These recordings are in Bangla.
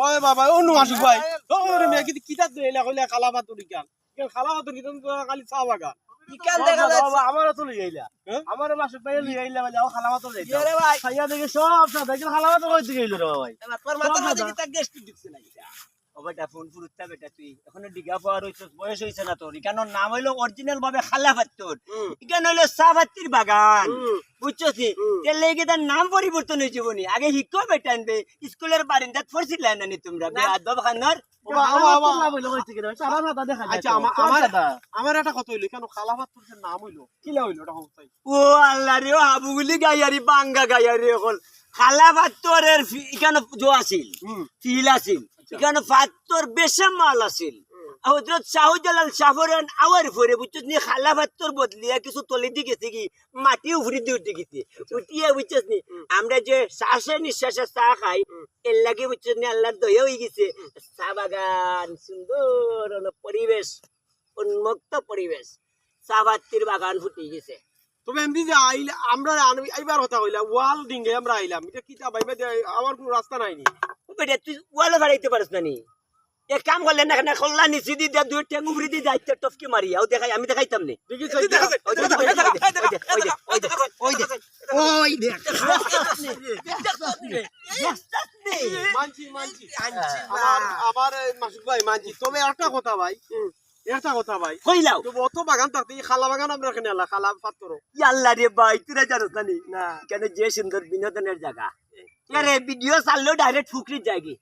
ওই বাবা অন্য মাসুক ভাই। ওরে মেয়ে কিন্তু কিতাব দে এলা কইলা খালা বাতুরি ইকান খালা বাতুর কিতাব তো খালি চা বাগান আমারও তো লই আইলা। হ্যাঁ? আমার মাসুক ভাই আইলা বলে রে ভাই। খাইয়া দেখে সব সব দেখে খালামা তো কই দিকে রে ভাই। তোর মাথা মাঝে কি গেস্ট ঢুকছে না বেটা ফোন ফুরুত্তা বেটা তুই। এখনও ডিগা পাওয়ার হইছস বয়স হইছে না তোর। ইকানোর নাম হইল অরিজিনাল ভাবে খালা ফাত্তর ইকান হইল সাফাত্তির বাগান। বুঝছস নি? তেল লেগে তার নাম পরিবর্তন হয়েছে বনি। আগে হিকো বেটা আনবে স্কুলের বারিন্দাত নি তোমরা? আচ্ছা আমার আমার আমার একটা কথা হইল কেন খালা নাম হইল? কিলা হইল এটা ও আল্লাহ রে হাবুগুলি গাইয়ারি বাঙ্গা এখন। জো আছিল? ফিল আছিল। এখানে ফাত্তর বেশম মাল আছিল। হজরত শাহজালাল শাহরেন আওয়ার ফরে বুঝছিস নি খালা ফাত্তর বদলিয়া কিছু তলে দি গেছে কি মাটি দিয়ে উঠে গেছে উঠিয়ে বুঝছিস নি আমরা যে শ্বাসে নিঃশ্বাসে চা খাই এর লাগে বুঝছিস নি আল্লাহর দয়া হয়ে গেছে। চা বাগান সুন্দর পরিবেশ উন্মুক্ত পরিবেশ। চা বাত্তির বাগান ফুটে গেছে। তবে এমনি যে আইলে আমরা আইবার কথা হইলা ওয়াল ডিঙ্গে আমরা আইলাম এটা কিতাব আইবে দে আমার কোনো রাস্তা নাইনি ও বেটা তুই ওয়ালে ভাড়াইতে পারিস না নি এক কাম করলে না না খোল্লা নিচি দি দে দুই উফরি দি যাইতে টপকে মারি আও দেখাই আমি দেখাইতাম নি ওই দে, ওই দে। মানছি মানছি আমার মাসুক ভাই মানছি তবে একটা কথা ভাই একটা কথা ভাই। কইলাও। তো অত বাগান থাকতে এই খালা বাগান আমরা এখানে আলা খালা পাত্র আল্লাহ রে ভাই তুই জানোস না না। কেন যে সুন্দর বিনোদনের জায়গা। আরে ভিডিও চাললেও ডাইরেক্ট ফুকরির জায়গি।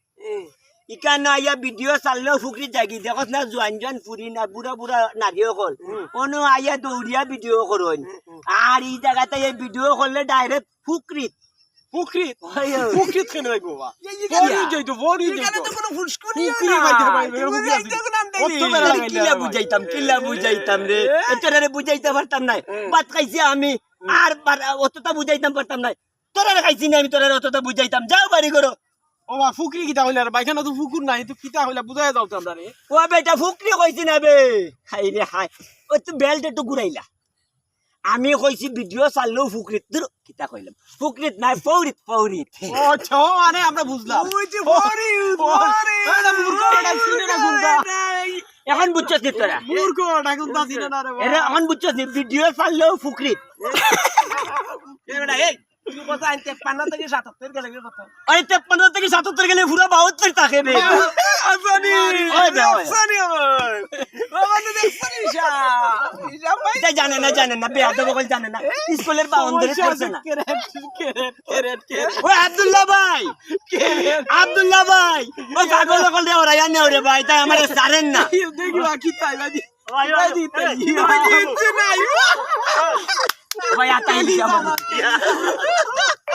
ইকান আইয়া ভিডিও চাললেও ফুকরির জায়গি। দেখস না জোয়ান জোয়ান ফুরি না বুড়া বুড়া নারী অকল অনু আইয়া দৌড়িয়া ভিডিও করুন আর এই জায়গাতে এই ভিডিও করলে ডাইরেক্ট ফুকরিত। পুকুরিত হয়, হয়। পুকুরিত কেন বাবা বড়ি বড়ি তো কোনো ফুসকুনি কিলা বুঝাইতাম কিলা বুঝাইতাম রে। বুঝাইতে পারতাম নাই। খাইছি আমি। আর অতটা বুঝাইতাম পারতাম নাই। তোরা খাইছি না আমি তোরা অতটা বুঝাইতাম। যাও বাড়ি করো ও বা ফুকরি কিটা হইলা আর বাইখানা তো ফুকুর নাই তো কিটা হইলা? বুঝাই দাও তো রে। ও বেটা ফুকরি কইছি না বে। হাই রে হাই ও তুই বেল্ট একটু ঘুরাইলা। আমি কইছি ভিডিও চাললেও ফুকরিত দূর কিতা কইলাম। ফুকরিত নাই ফৌরিত ফৌরিত। ও মানে আমরা বুঝলাম। ওই যে বড়ি বড়ি এটা মূর্খ এটা চিনে না গুন্ডা এখন বুঝছস নি তোরা? মূর্খ ডাকুন দা দিন না রে। এরা এখন বুঝছস নি? ভিডিও ফাললো ফুকরি। এই বেটা এই তুই কথা আরে তেপ্পান্ন থেকে সাতাত্তর গেলে পুরো বাহাত্তর থাকে রে আসানি ওই বে, ওই। আসানি আমার বাবা তো দেখছনি ঈশা ঈশা ভাই এটা জানে না জানে না বেয়াদব বকল জানে না স্কুলের বাউন্ডারি করছে না ওই আব্দুল্লাহ ভাই আব্দুল্লাহ ভাই ওই পাগল ওরা জানে ওরে ভাই তাই আমার সারেন না দেখি বাকি তাই বাদি ভাই বাদি তাই ভাই আতাই লিয়া